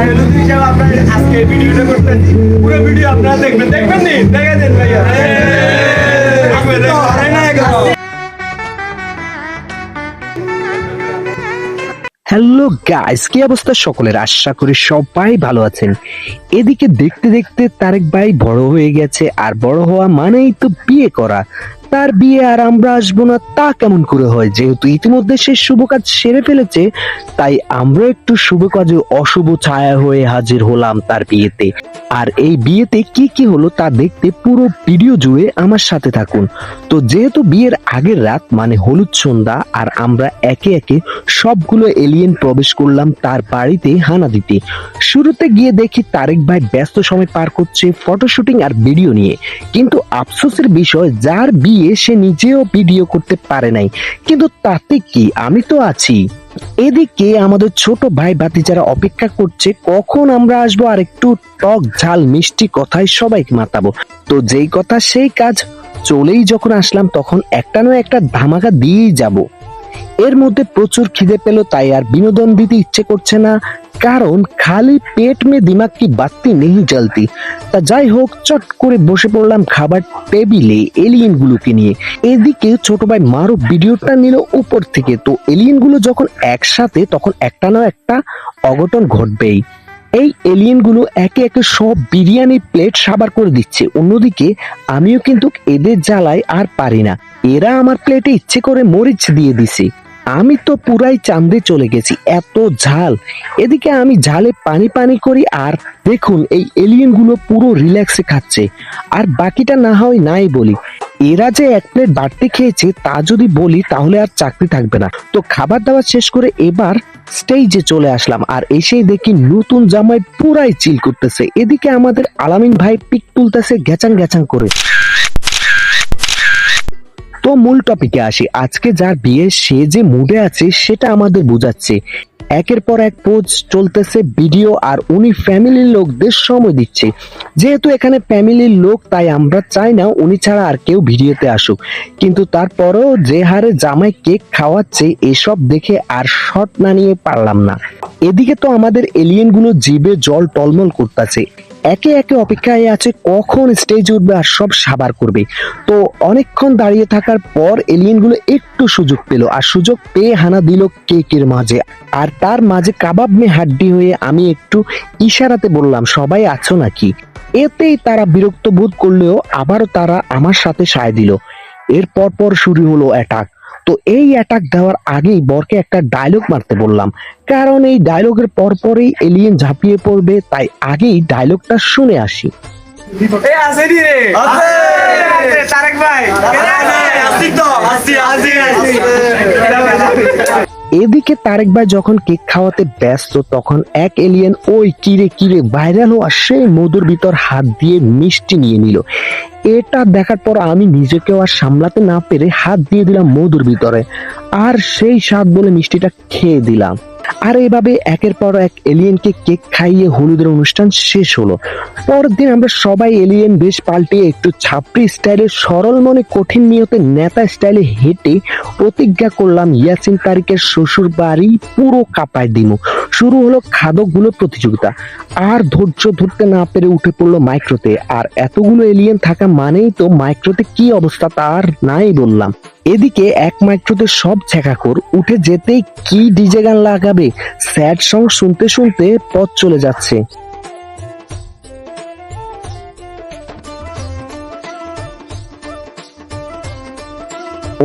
আয়োজক হিসাবে আপনার আজকে ভিডিওটা করতেছি পুরো ভিডিও আপনারা দেখবেন। দেখবেন নি? দেখে দেন ভাইয়া। হ্যালো গাইস কি অবস্থা সকলের? আশা করি সবাই ভালো আছেন। এদিকে দেখতে দেখতে তারেক ভাই বড় হয়ে গেছে আর বড় হওয়া মানেই তো বিয়ে করা। তার বিয়ে আর আমরা আসব না, তা কেমন করে হয়? যেহেতু ইতিমধ্যে সে শুভ কাজ সেরে ফেলেছে, তাই আমরা একটু শুভ কাজে অশুভ ছায়া হয়ে হাজির হলাম তার বিয়েতে। আর এই বিয়েতে কি কি হলো তা দেখতে পুরো ভিডিও জুড়ে আমার সাথে থাকুন। তো যেহেতু বিয়ের আগের রাত মানে হলুদ সন্ধ্যা, আর আমরা একে একে সবগুলো এলিয়েন প্রবেশ করলাম তার বাড়িতে হানা দিতে। শুরুতে গিয়ে দেখি তারেক ভাই ব্যস্ত সময় পার করছে ফটোশুটিং আর ভিডিও নিয়ে। কিন্তু আফসোসের বিষয়, যার বিয়ে সে নিজেও ভিডিও করতে পারে নাই। কিন্তু তাতে কি? আমি তো আছি। এদিকে আমাদের ছোট ভাই ভাতিজারা অপেক্ষা করছে, কখন আমরা আসব আর একটু টক ঝাল মিষ্টি কথায় সবাইকে মাতাবো। তো যেই কথা সেই কাজ, চলেই যখন আসলাম তখন একটা না একটা ধামাকা দিয়েই যাব। এর মধ্যে প্রচুর খিদে পেল, তাই আর বিনোদন দিতে ইচ্ছে করছে না। কারণ খালি পেট মে দিমাগ কি বাত্তি নেই জ্বলতি। তা যাই হোক, চট করে বসে পড়লাম খাবার টেবিলে এলিয়েন গুলোকে নিয়ে। এদিকে ছোট ভাই মারো ভিডিওটা নিল উপর থেকে। তো এলিয়েনগুলো যখন একসাথে, তখন একটা না একটা অঘটন ঘটবেই। এই এলিয়েনগুলো একে একে সব বিরিয়ানি প্লেট সাবার করে দিচ্ছে। অন্যদিকে আমিও কিন্তু এদের জ্বালায় আর পারি না। এরা আমার প্লেটে ইচ্ছে করে মরিচ দিয়ে দিছে। আমি তো পুরাই চান্দে চলে গেছি, এত ঝাল। এদিকে আমি ঝালে পানি পানি করি আর দেখুন এই এলিয়েনগুলো পুরো রিল্যাক্সে খাচ্ছে। আর বাকিটা না হয় নাই বলি। এরা যে এক প্লেট বাড়তি খেয়েছে তা যদি বলি তাহলে আর চাকরি থাকবে না। তো খাবার দাবার শেষ করে এবার স্টেজে চলে আসলাম আর এসেই দেখি নতুন জামাই পুরাই চিল করতেছে। এদিকে আমাদের আলামিন ভাই পিক তুলতেছে গ্যাচাং গ্যাচাং করে। তো মূল টপিকে আসি। আজকে যার বিয়ে, সে যে মুডে আছে, সেটা আমাদের বোঝাচ্ছে। একের পর এক পোজ চলতেছে ভিডিও আর উনি ফ্যামিলির লোকদের সময় দিচ্ছে। যেহেতু এখানে ফ্যামিলির লোক, তাই আমরা চাই না উনি ছাড়া আর কেউ ভিডিওতে আসুক। কিন্তু তারপরেও যে হারে জামাই কেক খাওয়াচ্ছে, এসব দেখে আর শট না নিয়ে পারলাম না। এদিকে তো আমাদের এলিয়েনগুলো জিবে জল টলমল করতেছে। একে একে অপেক্ষায় আছে কখন স্টেজ উঠবে আর সব সাবার করবে। তো অনেকক্ষণ দাঁড়িয়ে থাকার পর এলিয়েনগুলো একটু সুযোগ পেল আর সুযোগ পেয়ে হানা দিল কেকের মাঝে। আর তার মাঝে কাবাব মে হাড্ডি হয়ে আমি একটু ইশারাতে বললাম, সবাই আছো নাকি? এতেই তারা বিরক্ত বোধ করলেও আবারও তারা আমার সাথে সায় দিল। এর পর শুরু হলো অ্যাটাক তো এই অ্যাটাক দেওয়ার আগেই বরকে একটা ডায়লগ মারতে বললাম। কারণ এই ডায়লগের পরপরই এলিয়েন ঝাঁপিয়ে পড়বে তাই আগেই ডায়লগটা শুনে আসি। তারেক ভাই। এদিকে তারেক ভাই যখন কেক খাওয়াতে ব্যস্ত তখন এক এলিয়েন ওই কিরে কিরে ভাইরাল হওয়া সেই মধুর ভিতর হাত দিয়ে মিষ্টি নিয়ে নিল। এটা দেখার পর আমি নিজেকেও আর সামলাতে না পেরে হাত দিয়ে দিলাম মধুর ভিতরে। আর সেই স্বাদ বলে মিষ্টিটা খেয়ে দিলাম। আর এভাবে একের পর এক এলিয়েনকে কেক খাইয়ে হলুদের অনুষ্ঠান শেষ হলো। পরের দিন আমরা সবাই এলিয়েন বেশ পাল্টিয়ে একটু ছাপড়ি স্টাইলে সরল মনে কঠিন নিয়তে নেতা স্টাইলে হেঁটে প্রতিজ্ঞা করলাম ইয়াসিন তারিকের শ্বশুর বাড়ি পুরো কাপায় দিমু শুরু হলো খাদকগুলো প্রতিযোগিতা। আর ধৈর্য ধরতে না পেরে উঠে পড়ল মাইক্রোতে। আর এতগুলো এলিয়েন থাকা মানেই তো মাইক্রোতে কি অবস্থা তার নাই বললাম। এদিকে এক মাইক্রোতে সব ছেঁকাকর উঠে যেতেই কি ডিজে গান লাগাবে? স্যাড সং শুনতে শুনতে পথ চলে যাচ্ছে।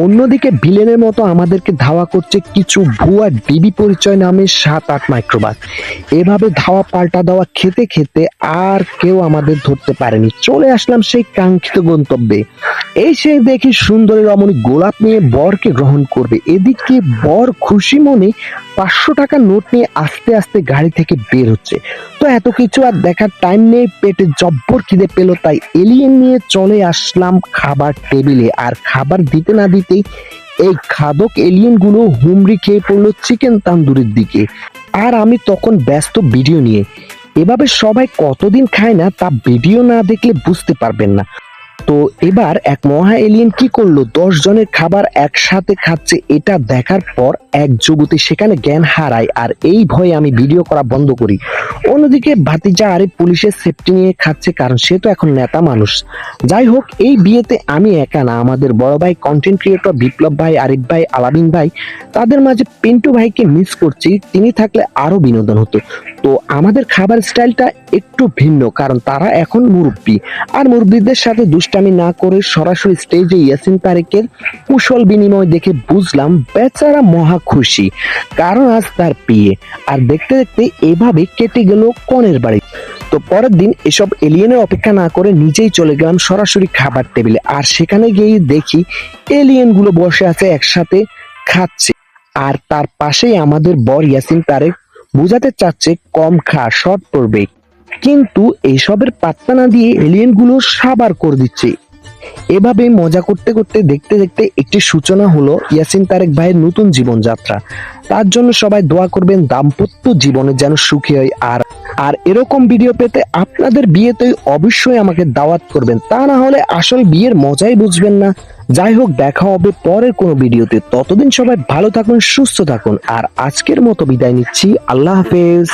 অন্যদিকে ভিলেনের মতো আমাদেরকে ধাওয়া করছে কিছু ভুয়া ডিবি পরিচয় নামে সাত, আট মাইক্রোবাস এভাবে ধাওয়া পাল্টা দেওয়া খেতে খেতে আর কেউ আমাদের ধরতে পারেনি। চলে আসলাম সেই কাঙ্ক্ষিত গন্তব্যে। এই সে দেখি সুন্দরী রমণী গোলাপ নিয়ে বরকে গ্রহণ করবে। এদিকে বর খুশি মনে পাঁচশো টাকার নোট নিয়ে আস্তে আস্তে গাড়ি থেকে বের হচ্ছে। তো এত কিছু আর দেখার টাইম নেই, পেটে জব্বর খিদে পেল, তাই এলিয়েন নিয়ে চলে আসলাম খাবার টেবিলে আর খাবার দিতে না দিতেই এই খাদক এলিয়েনগুলো হুমড়ি খেয়ে পড়ল চিকেন তান্দুরির দিকে। আর আমি তখন ব্যস্ত ভিডিও নিয়ে। এভাবে সবাই কতদিন খায় না তা ভিডিও না দেখলে বুঝতে পারবেন না। তো এবার এক মহা এলিয়েন কি করল? দশ জনের খাবার একসাথে খাচ্ছে, এটা দেখার পর এক যুবতী সেখানে জ্ঞান হারায় আর এই ভয়ে আমি ভিডিও করা বন্ধ করি। অন্যদিকে ভাতিজা আরে পুলিশের সেফটি নিয়ে খাচ্ছে কারণ সে তো এখন নেতা মানুষ। যাই হোক, এই বিয়েতে আমি একা না, আমাদের বড় ভাই কন্টেন্ট ক্রিয়েটর বিপ্লব ভাই, আরিফ ভাই আলাবিন ভাই, তাদের মাঝে পিন্টু ভাইকে মিস করছি, তিনি থাকলে আরও বিনোদন হতো। তো আমাদের খাবার স্টাইলটা একটু ভিন্ন, কারণ তারা এখন মুরব্বী। আর মুরব্বীদের সাথে দুষ্টামি না করে সরাসরি স্টেজে ইয়াসিন তারেকের কুশল বিনিময় দেখে বুঝলাম বেচারা মহা খুশি। কারণ আজ তার বিয়ে। আর দেখতে দেখতে এভাবে কেটে গেল কনের বাড়ি। তো পরের দিন এসব এলিয়েনের অপেক্ষা না করে নিজেই চলে গেলাম সরাসরি খাবার টেবিলে। আর সেখানে গিয়ে দেখি এলিয়েনগুলো বসে আছে একসাথে খাচ্ছে। আর তার পাশেই আমাদের বর ইয়াসিন তারেক বোঝাতে চাচ্ছে, কম খা, শর্ট পড়বে। কিন্তু এইসবের পাত্তা না দিয়ে এলিয়েনগুলো সাবার করে দিচ্ছে। এভাবে মজা করতে করতে দেখতে দেখতে একটি সূচনা হলো ইয়াসিন তারেক ভাইয়ের নতুন জীবনযাত্রা। তার জন্য সবাই দোয়া করবেন দাম্পত্য জীবনে যেন সুখী হয় আর আর এরকম ভিডিও পেতে আপনাদের বিয়েতে অবশ্যই আমাকে দাওয়াত করবেন। তা না হলে আসল বিয়ের মজাই বুঝবেন না। যাই হোক, দেখা হবে পরের কোনো ভিডিওতে ততদিন সবাই ভালো থাকুন, সুস্থ থাকুন। আর আজকের মতো বিদায় নিচ্ছি। আল্লাহ হাফেজ।